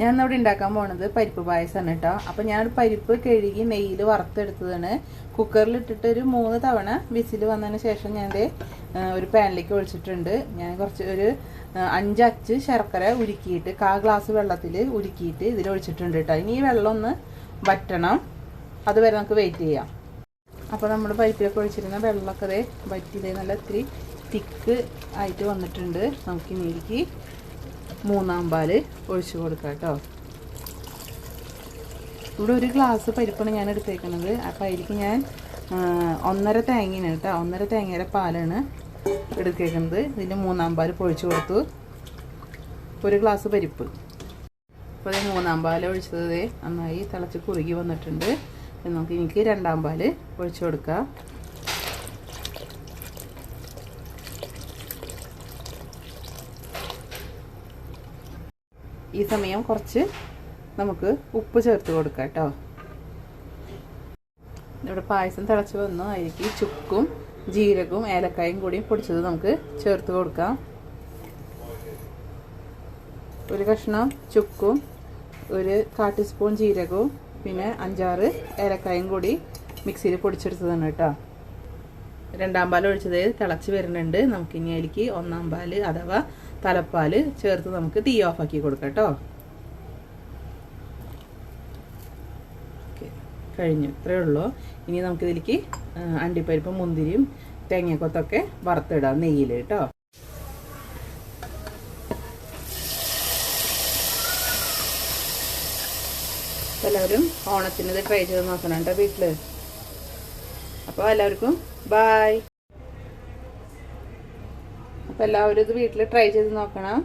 ഞാൻ ഇവിടെ ഉണ്ടാക്കാൻ പോണത് പരിപ്പ് പായസമാണ് കേട്ടോ. അപ്പൊ ഞാൻ പരിപ്പ് കഴുകി നെയ്യിൽ വറുത്തെടുത്തതാണ്. കുക്കറിൽ ഇട്ടിട്ട് ഒരു മൂന്ന് തവണ വിസിൽ വന്നതിന് ശേഷം ഞാൻ ഒരു പാനിലേക്ക് ഒഴിച്ചിട്ടുണ്ട്. ഞാൻ കുറച്ച് ഒരു അഞ്ചച്ച് ശർക്കര ഉരുക്കിയിട്ട് കാ ഗ്ലാസ് വെള്ളത്തിൽ ഉരുക്കിയിട്ട് ഇതിൽ ഒഴിച്ചിട്ടുണ്ട് കേട്ടോ. ഇനി ഈ വെള്ളം ഒന്ന് വറ്റണം. അതുവരെ നമുക്ക് വെയിറ്റ് ചെയ്യാം. അപ്പോൾ നമ്മൾ പരിപ്പിലൊക്കെ ഒഴിച്ചിരുന്ന വെള്ളമൊക്കെ ദേ വറ്റിയത് നല്ല ഇത്തിരി തിക്ക് ആയിട്ട് വന്നിട്ടുണ്ട്. നമുക്ക് ഇനിക്ക് മൂന്നാം പാൽ ഒഴിച്ച് കൊടുക്കാം കേട്ടോ. ഇവിടെ ഒരു ഗ്ലാസ് പരിപ്പാണ് ഞാൻ എടുത്തേക്കുന്നത്. അപ്പോൾ അതിലേക്ക് ഞാൻ ഒന്നര തേങ്ങയാണ് കേട്ടോ. ഒന്നര തേങ്ങയുടെ പാലാണ് എടുത്തേക്കുന്നത്. ഇതിന്റെ മൂന്നാം പാൽ പൊഴിച്ചു കൊടുത്തു. ഒരു ഗ്ലാസ് പരിപ്പ്. അപ്പോൾ അതിന് മൂന്നാം പാൽ ഒഴിച്ചത് നന്നായി തിളച്ച് കുറുകി വന്നിട്ടുണ്ട്. നമുക്ക് എനിക്ക് രണ്ടാം പാൽ ഒഴിച്ചു കൊടുക്കാം. ഈ സമയം കുറച്ച് നമുക്ക് ഉപ്പ് ചേർത്ത് കൊടുക്കാം കേട്ടോ. ഇവിടെ പായസം തിളച്ച് വന്നു. അതിലേക്ക് ചുക്കും ജീരകവും ഏലക്കായും കൂടി പൊടിച്ചത് നമുക്ക് ചേർത്ത് കൊടുക്കാം. ഒരു കഷ്ണം ചുക്കും ഒരു കാ ജീരകവും പിന്നെ അഞ്ചാറ് ഏലക്കായും കൂടി മിക്സിയിൽ പൊടിച്ചെടുത്തതാണ് കേട്ടോ. രണ്ടാം പാൽ ഒഴിച്ചത് തിളച്ച് വരുന്നുണ്ട്. നമുക്കിനി അതിലേക്ക് ഒന്നാം പാൽ അഥവാ തലപ്പാൽ ചേർത്ത് നമുക്ക് തീ ഓഫാക്കി കൊടുക്കാം കേട്ടോ കഴിഞ്ഞു. ഇത്രയേ ഉള്ളൂ. ഇനി നമുക്കിതിലേക്ക് അണ്ടിപ്പരിപ്പും മുന്തിരിയും തേങ്ങക്കൊത്തൊക്കെ വറുത്തിടാം നെയ്യിൽ കേട്ടോ എല്ലാവരും ഓണത്തിന് ട്രൈ ചെയ്ത് നോക്കണം കേട്ടോ വീട്ടിൽ അപ്പോൾ എല്ലാവർക്കും ബായ് അപ്പോൾ എല്ലാവരും ഇത് വീട്ടിൽ ട്രൈ ചെയ്ത് നോക്കണം.